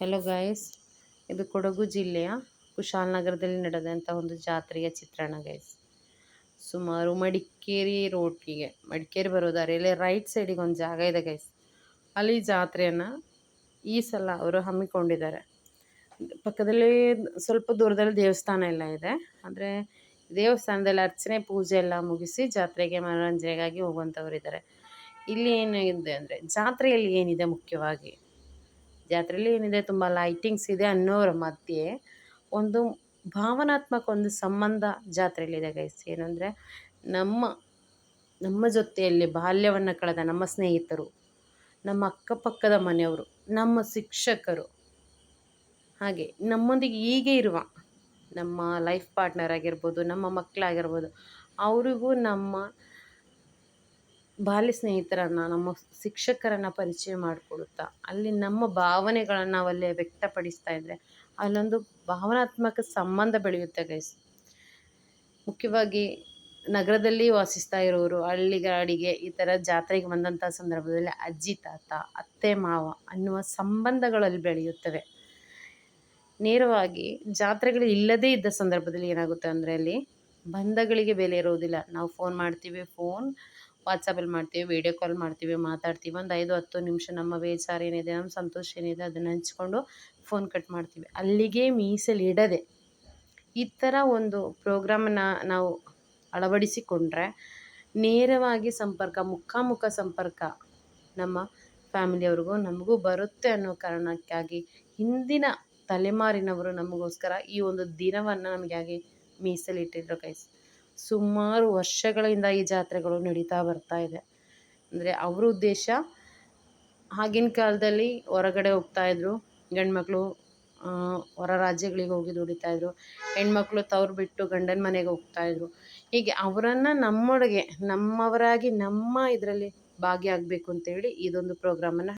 Hello guys ಇದು ಕೊಡಗು ಜಿಲ್ಲೆಯ ಕುಶಾಲನಗರದಲ್ಲಿ ನಡೆದಂಥ ಒಂದು ಜಾತ್ರೆಯ ಚಿತ್ರಣ ಗೈಸ್ ಸುಮಾರು ಮಡಿಕೇರಿ ರೋಡ್ಗೆ, ಮಡಿಕೇರಿ ಬರೋ ದಾರಿಯಲ್ಲಿ ರೈಟ್ ಸೈಡಿಗೆ ಒಂದು ಜಾಗ ಇದೆ ಗೈಸ್ ಅಲ್ಲಿ ಜಾತ್ರೆಯನ್ನು ಈ ಸಲ ಅವರು ಹಮ್ಮಿಕೊಂಡಿದ್ದಾರೆ. ಪಕ್ಕದಲ್ಲಿ ಸ್ವಲ್ಪ ದೂರದಲ್ಲಿ ದೇವಸ್ಥಾನ ಎಲ್ಲ ಇದೆ. ಅಂದರೆ ದೇವಸ್ಥಾನದಲ್ಲಿ ಅರ್ಚನೆ, ಪೂಜೆ ಎಲ್ಲ ಮುಗಿಸಿ ಜಾತ್ರೆಗೆ ಮನೋರಂಜನೆಗಾಗಿ ಹೋಗುವಂಥವ್ರು ಇದ್ದಾರೆ. ಇಲ್ಲಿ ಏನಿದೆ ಅಂದರೆ ಜಾತ್ರೆಯಲ್ಲಿ ಏನಿದೆ ಮುಖ್ಯವಾಗಿ? ಜಾತ್ರೆಯಲ್ಲಿ ಏನಿದೆ ತುಂಬ ಲೈಟಿಂಗ್ಸ್ ಇದೆ ಅನ್ನೋರ ಮಧ್ಯೆ ಒಂದು ಭಾವನಾತ್ಮಕ ಒಂದು ಸಂಬಂಧ ಜಾತ್ರೆಯಲ್ಲಿದೆ ಗೈಸ್ ಏನಂದರೆ ನಮ್ಮ ನಮ್ಮ ಜೊತೆಯಲ್ಲಿ ಬಾಲ್ಯವನ್ನು ಕಳೆದ ನಮ್ಮ ಸ್ನೇಹಿತರು, ನಮ್ಮ ಅಕ್ಕಪಕ್ಕದ ಮನೆಯವರು, ನಮ್ಮ ಶಿಕ್ಷಕರು, ಹಾಗೆ ನಮ್ಮೊಂದಿಗೆ ಹೀಗೆ ಇರುವ ನಮ್ಮ ಲೈಫ್ ಪಾರ್ಟ್ನರ್ ಆಗಿರ್ಬೋದು, ನಮ್ಮ ಮಕ್ಕಳಾಗಿರ್ಬೋದು ಅವರಿಗೂ ನಮ್ಮ ಬಾಲ್ಯ ಸ್ನೇಹಿತರನ್ನು, ನಮ್ಮ ಶಿಕ್ಷಕರನ್ನು ಪರಿಚಯ ಮಾಡಿಕೊಡುತ್ತಾ, ಅಲ್ಲಿ ನಮ್ಮ ಭಾವನೆಗಳನ್ನು ನಾವಲ್ಲೇ ವ್ಯಕ್ತಪಡಿಸ್ತಾ ಇದ್ದರೆ ಅಲ್ಲೊಂದು ಭಾವನಾತ್ಮಕ ಸಂಬಂಧ ಬೆಳೆಯುತ್ತೆ ಗೈಸ್ ಮುಖ್ಯವಾಗಿ ನಗರದಲ್ಲಿ ವಾಸಿಸ್ತಾ ಇರೋರು ಹಳ್ಳಿಗಾಡಿಗೆ ಈ ಥರ ಜಾತ್ರೆಗೆ ಬಂದಂಥ ಸಂದರ್ಭದಲ್ಲಿ ಅಜ್ಜಿ, ತಾತ, ಅತ್ತೆ, ಮಾವ ಅನ್ನುವ ಸಂಬಂಧಗಳಲ್ಲಿ ಬೆಳೆಯುತ್ತವೆ. ನೇರವಾಗಿ ಜಾತ್ರೆಗಳು ಇಲ್ಲದೇ ಇದ್ದ ಸಂದರ್ಭದಲ್ಲಿ ಏನಾಗುತ್ತೆ ಅಂದರೆ ಅಲ್ಲಿ ಬಂಧಗಳಿಗೆ ಬೆಲೆ ಇರೋದಿಲ್ಲ. ನಾವು ಫೋನ್ ಮಾಡ್ತೀವಿ ಫೋನ್ ವಾಟ್ಸಪ್ಪಲ್ಲಿ ಮಾಡ್ತೀವಿ ವೀಡಿಯೋ ಕಾಲ್ ಮಾಡ್ತೀವಿ, ಮಾತಾಡ್ತೀವಿ. ಒಂದು ಐದು, ಹತ್ತು ನಿಮಿಷ ನಮ್ಮ ಬೇಜಾರು ಏನಿದೆ ನಮ್ಮ ಸಂತೋಷ ಏನಿದೆ, ಅದನ್ನು ಹಂಚ್ಕೊಂಡು ಫೋನ್ ಕಟ್ ಮಾಡ್ತೀವಿ. ಅಲ್ಲಿಗೆ ಮೀಸಲಿಡದೆ ಈ ಥರ ಒಂದು ಪ್ರೋಗ್ರಾಮನ್ನು ನಾವು ಅಳವಡಿಸಿಕೊಂಡ್ರೆ ನೇರವಾಗಿ ಸಂಪರ್ಕ, ಮುಖಾಮುಖ ಸಂಪರ್ಕ ನಮ್ಮ ಫ್ಯಾಮಿಲಿಯವ್ರಿಗೂ ನಮಗೂ ಬರುತ್ತೆ ಅನ್ನೋ ಕಾರಣಕ್ಕಾಗಿ ಹಿಂದಿನ ತಲೆಮಾರಿನವರು ನಮಗೋಸ್ಕರ ಈ ಒಂದು ದಿನವನ್ನು ನಮಗಾಗಿ ಮೀಸಲಿಟ್ಟಿದ್ರು ಗೈಸ್ ಸುಮಾರು ವರ್ಷಗಳಿಂದ ಈ ಜಾತ್ರೆಗಳು ನಡೀತಾ ಬರ್ತಾ ಇದೆ. ಅಂದರೆ ಅವ್ರ ಉದ್ದೇಶ ಆಗಿನ ಕಾಲದಲ್ಲಿ ಹೊರಗಡೆ ಹೋಗ್ತಾಯಿದ್ರು ಗಂಡ್ಮಕ್ಳು ಹೊರ ರಾಜ್ಯಗಳಿಗೆ ಹೋಗಿ ದುಡಿತಾಯಿದ್ರು ಹೆಣ್ಮಕ್ಳು ತವ್ರು ಬಿಟ್ಟು ಗಂಡನ ಮನೆಗೆ ಹೋಗ್ತಾಯಿದ್ರು ಹೀಗೆ ಅವರನ್ನು ನಮ್ಮೊಳಗೆ, ನಮ್ಮವರಾಗಿ ನಮ್ಮ ಇದರಲ್ಲಿ ಭಾಗಿಯಾಗಬೇಕು ಅಂತೇಳಿ ಇದೊಂದು ಪ್ರೋಗ್ರಾಮನ್ನು